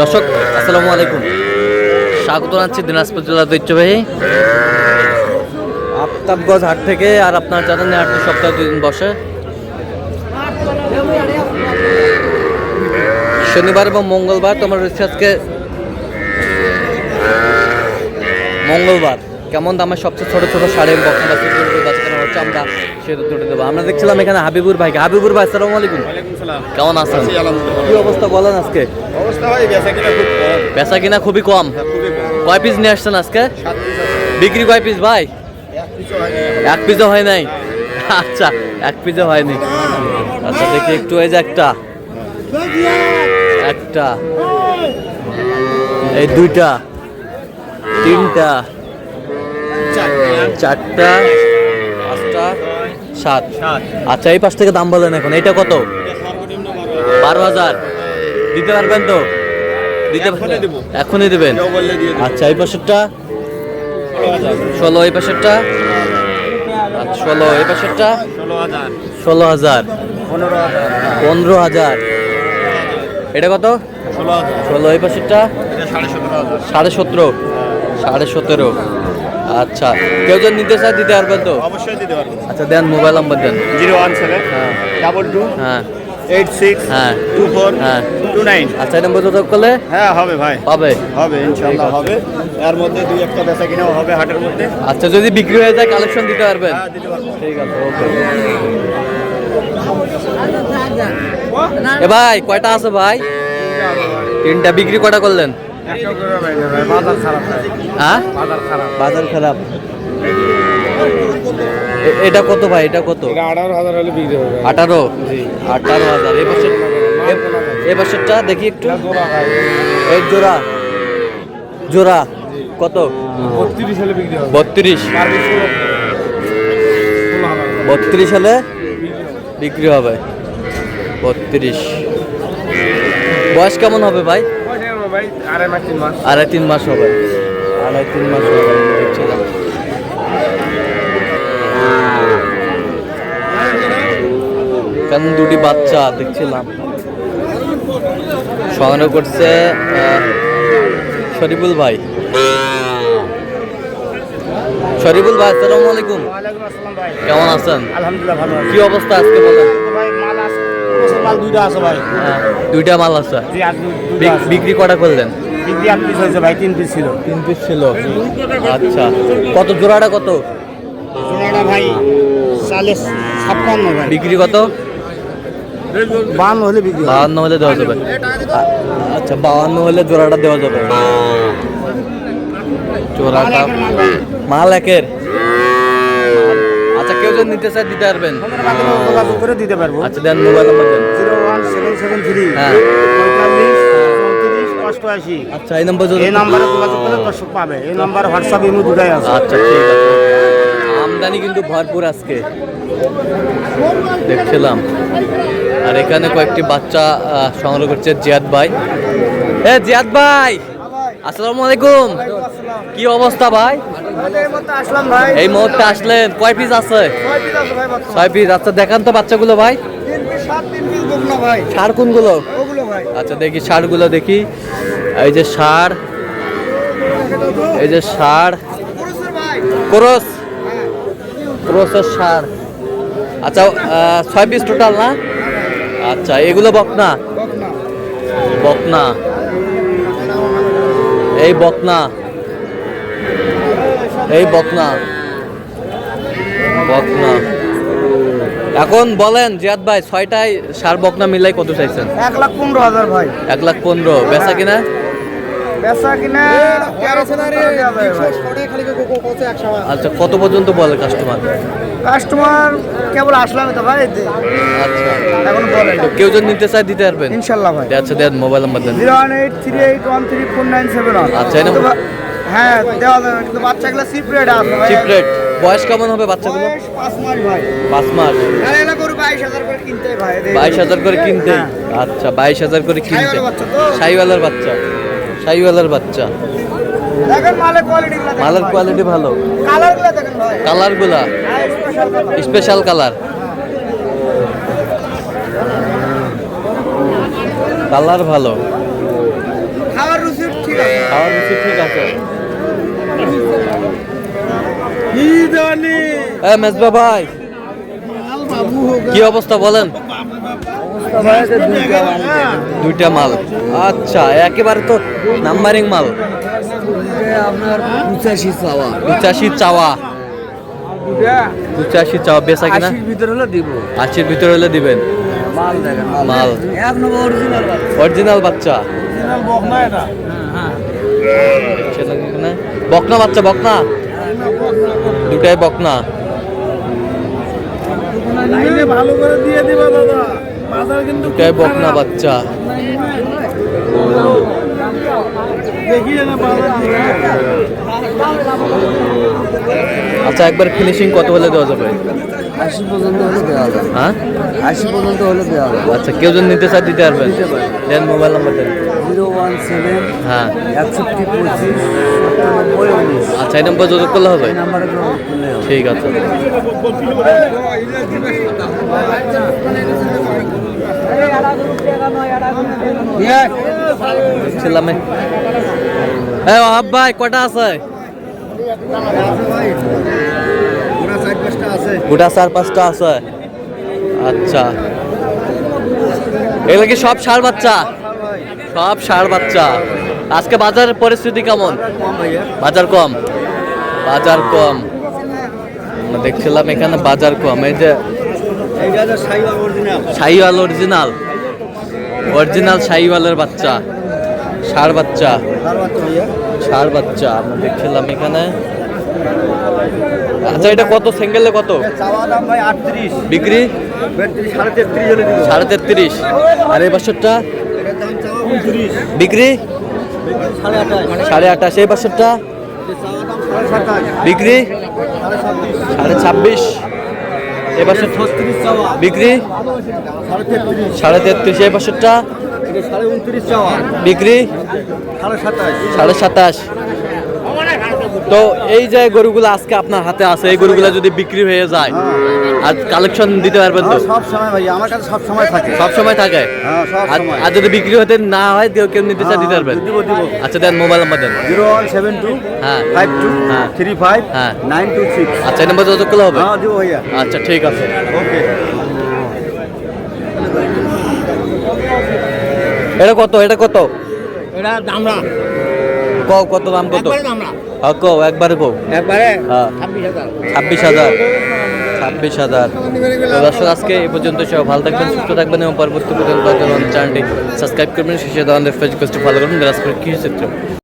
দর্শক, আসসালামু আলাইকুম। স্বাগত জানাচ্ছি দিনাজপুর জেলার ঐতিহ্যবাহী আফতাবগঞ্জ হাট থেকে, আর আপনার জানেন হাটটি সপ্তাহে দুই দিন বসে। শনিবার এবং মঙ্গলবার তোমার রয়েছে আজকে। মঙ্গলবার, কেমন দামের সবচেয়ে ছোট ছোট শাড়ি বক্স আমরা সেটা তুলে দেবো। আমরা দেখছিলাম এখানে হাবিবুর ভাইকে হাবিবুর ভাই আসসালামু আলাইকুম। কেমন আছেন? আছি কি অবস্থা বলেন আজকে? অবস্থা ভাই বেচা কিনা খুব কম। বেচা কিনা খুবই কম। খুবই কয় পিস নিয়ে আসছেন আজকে। বিক্রি কয় পিস ভাই? এক পিসও হয় নাই। আচ্ছা এক পিসও হয়নি। আচ্ছা দেখি একটু এই যে একটা। একটা। এই দুইটা। তিনটা। চারটা। সাত। আচ্ছা এই পাশ থেকে দাম বলেন এখন। এইটা কত? বারো হাজার। দিতে পারবেন তো? দিতে এখনই দেবো। এখনই দেবেন। আচ্ছা এই পাশেরটা? ষোলো এই পাশেরটা? আচ্ছা, ষোলো এই পাশেরটা? ষোলো হাজার। পনেরো হাজার। এটা কত? ষোলো এই পাশেরটা? এটা সাড়ে সতেরো। সাড়ে সতেরো। আচ্ছা কেউ যদি নিতে চায় দিতে পারবেন তো? অবশ্যই দিতে পারব আচ্ছা দেন মোবাইল নাম্বার দেন। জিরো ওয়ান সেভেন হ্যাঁ। ডাবল টু হ্যাঁ। এইট সিক্স হ্যাঁ। টু ফোর হ্যাঁ। টু নাইন আচ্ছা এই নম্বর যোগাযোগ করলে? হ্যাঁ হবে ভাই। পাবে হবে ইনশাল্লাহ হবে। এর মধ্যে দুই একটা বেচা কিনাও হবে হাটের মধ্যে। আচ্ছা যদি বিক্রি হয়ে যায় কালেকশন দিতে পারবেন? হ্যাঁ দিতে পারব। ঠিক আছে ওকে এ ভাই কয়টা আছে ভাই? তিনটা। বিক্রি কয়টা করলেন? বাজার খারাপ হ্যাঁ? বাজার খারাপ। এটা কত ভাই? এটা কত? আঠারো হাজার হলে বিক্রি হবে আঠারো? আঠারো হাজার। এই বছর এই বছরটা দেখি একটু। এই জোড়া জোড়া। কত? বত্রিশ হলে বিক্রি হবে। বত্রিশ। বত্রিশ হলে বিক্রি হবে। বত্রিশ। বয়স কেমন হবে ভাই? ভাই আড়াই মাস তিন মাস। আড়াই তিন মাস হবে। আড়াই তিন মাস হবে দেখছিলাম দুটি বাচ্চা দেখছিলাম। সংগ্রহ করছে শরীফুল ভাই। শরীফুল ভাই আসসালামু আলাইকুম। কেমন আছেন? আলহামদুলিল্লাহ ভালো কি অবস্থা আজকে বলেন? মাল দুইটা আছে ভাই। হ্যাঁ, দুইটা মাল আছে। বিক্রি কটা করলেন? বিক্রি এক পিস হয়েছে ভাই তিন পিস ছিল। তিন পিস ছিল। আচ্ছা। কত জোড়াটা কত? জোড়াটা ভাই চালিশ ছাপ্পান্ন ভাই। বিক্রি কত? বান্ন হলে বিক্রি। বাহান্ন হলে দেওয়া যাবে। আচ্ছা বাহান্ন হলে জোড়াটা দেওয়া যাবে। জোড়াটা মাল একের? আচ্ছা নিতে চায় দিতে পারবেন। যোগাযোগ করে দিতে পারব। আচ্ছা দেন মোবাইল নাম্বার দেন। Zero one seven seven three. হ্যাঁ। অষ্টআশি। আচ্ছা এই নম্বর এই নাম্বারে যোগাযোগ করলে দর্শক পাবে। এই নাম্বারে হোয়াটসঅ্যাপ ইমো দুটাই আছে। আচ্ছা ঠিক আছে। আমদানি কিন্তু ভরপুর আজকে। দেখছিলাম। আর এখানে কয়েকটি বাচ্চা সংগ্রহ করছে জিয়াদ ভাই। এ জিয়াদ ভাই! আসসালামু আলাইকুম। কি অবস্থা ভাই? এই মুহূর্তে আসলেন। কয় পিস আছে? ছয় পিস আচ্ছা দেখান তো বাচ্চাগুলো ভাই। সার কোনগুলো? আচ্ছা দেখি সারগুলো দেখি। এই যে সার। এই যে সার। ক্রস। ক্রসের সার। আচ্ছা ছয় পিস টোটাল না? আচ্ছা এগুলো বকনা? বকনা। এই বকনা। এই বকনা। বকনা। এখন বলেন জিয়াদ ভাই ছয়টায় সার বকনা মিলাই কত চাইছেন? এক লাখ পনেরো হাজার ভাই। এক লাখ পনেরো। বেচা কিনা? বেচা কিনা। আচ্ছা কত পর্যন্ত বলে কাস্টমার কাস্টমার কেবল আসলাম তো ভাই আচ্ছা। এখন বলেন। তো কেউ যদি নিতে চায় দিতে পারবেন? ইনশাল্লাহ ভাই। আচ্ছা দেন মোবাইল নাম্বার দেন। Zero one eight three eight one three four nine seven আচ্ছা, হ্যাঁ দেওয়া যাবে কিন্তু বাচ্চাগুলো সিপ রেট আছে ভাই। চিপ রেট বয়স কেমন হবে বাচ্চাগুলো? বয়স পাঁচ মাস ভাই। পাঁচ মাস। আর এলা গরু বাইশ হাজার করে কিনতে ভাই। বাইশ হাজার করে কিনতে? আচ্ছা বাইশ হাজার করে কিনতে। সাইওয়ালের বাচ্চা। তো। সাইওয়ালার বাচ্চা। মালের কোয়ালিটি ভালো। কালারগুলো কালারগুলা? স্পেশাল কালার কালার কালার ভালো। খাওয়ার কিছু ঠিক আছে। মেজবা ভাই। কি অবস্থা বলেন? দুইটা মাল। আচ্ছা একেবারে তো নাম্বারিং মাল। আপনার পঁচাশি চাওয়া। পঁচাশি চাওয়া। পঁচাশি চাওয়া বেচা কিনা? ভিতরে হলে দিব। আশির ভিতরে হলে দিবেন। মাল দেখেন মাল। এক নম্বর অরিজিনাল অরিজিনাল বাচ্চা। বকনা বাচ্চা বকনা? দুটাই বকনা। ভালো করে দিয়ে দিবা দাদা। দুটাই বকনা বাচ্চা। আচ্ছা একবার ফিনিশিং কত হলে দেওয়া যাবে? আশি পর্যন্ত হলে দেওয়া যাবে। হ্যাঁ? আশি পর্যন্ত হলে দেওয়া যাবে। আচ্ছা কেউ যদি নিতে চায় দিতে পারবেন। দেন মোবাইল নাম্বার দেন। জিরো ওয়ান সেভেন হ্যাঁ। একষট্টি পঁচিশ সাতানব্বই উনিশ। আচ্ছা এই নম্বর যোগাযোগ করলে হবে? নাম্বারে যোগাযোগ করলে হবে। ঠিক আছে। ছিলাম হ্যাঁ ওহাব ভাই কটা আছে? গোটা চার পাঁচটা আছে। আচ্ছা। এগুলো কি সব সার বাচ্চা? সব সার বাচ্চা। আজকে বাজারের পরিস্থিতি কেমন? বাজার কম। বাজার কম। দেখছিলাম এখানে বাজার কম। এই যে সাইবার অরিজিনাল। অরিজিনাল শাহিওয়ালের বাচ্চা। ষাড় বাচ্চা। তার বাচ্চা। ষাড় বাচ্চা আমরা দেখছিলাম এখানে। আচ্ছা এটা কত? সিঙ্গেলে কত? বিক্রি? সাড়ে তেত্রিশ সাড়ে তেত্রিশ। আর এই বছরটা এটার দাম চাওয়া উনত্রিশ বিক্রি? সাড়ে আঠাশ। এই বছরটা? বিক্রি? সাড়ে ছাব্বিশ। চাওয়া বিক্রি? সাড়ে তেত্রিশ। এই বছরটা? বিক্রি? সাড়ে সাতাশ। তো এই যে গরুগুলো আজকে আপনার হাতে আছে এই গরুগুলো যদি বিক্রি হয়ে যায় আর কালেকশন দিতে পারবেন তো? সব সময় ভাই আমার কাছে সব সময় থাকে। সব সময় থাকে? হ্যাঁ সব আর- যদি বিক্রি হতে না হয় কেউ কেউ নিতে চায় দিতে পারবেন? দিব দিব। আচ্ছা দেন মোবাইল নাম্বার দেন। জিরো ওয়ান সেভেন টু হ্যাঁ। ফাইভ টু হ্যাঁ। থ্রি ফাইভ হ্যাঁ। Nine two six. আচ্ছা এই নাম্বার যোগাযোগ করলে হবে? হ্যাঁ দিব ভাইয়া। আচ্ছা ঠিক আছে। ওকে। এটা কত? এটা কত? এটা দামরা কত দাম কত? দামরা একবার কও। একবারে? হ্যাঁ। ছাব্বিশ হাজার। ছাব্বিশ হাজার। তো দর্শক আজকে এই পর্যন্ত সব ভালো থাকবেন সুস্থ থাকবেন এবং পরবর্তী পর্যন্ত চ্যানেলটি সাবস্ক্রাইব করবেন। শেষে আমাদের ফেসবুক ফলো করবেন। দিনাজপুর কৃষি চিত্র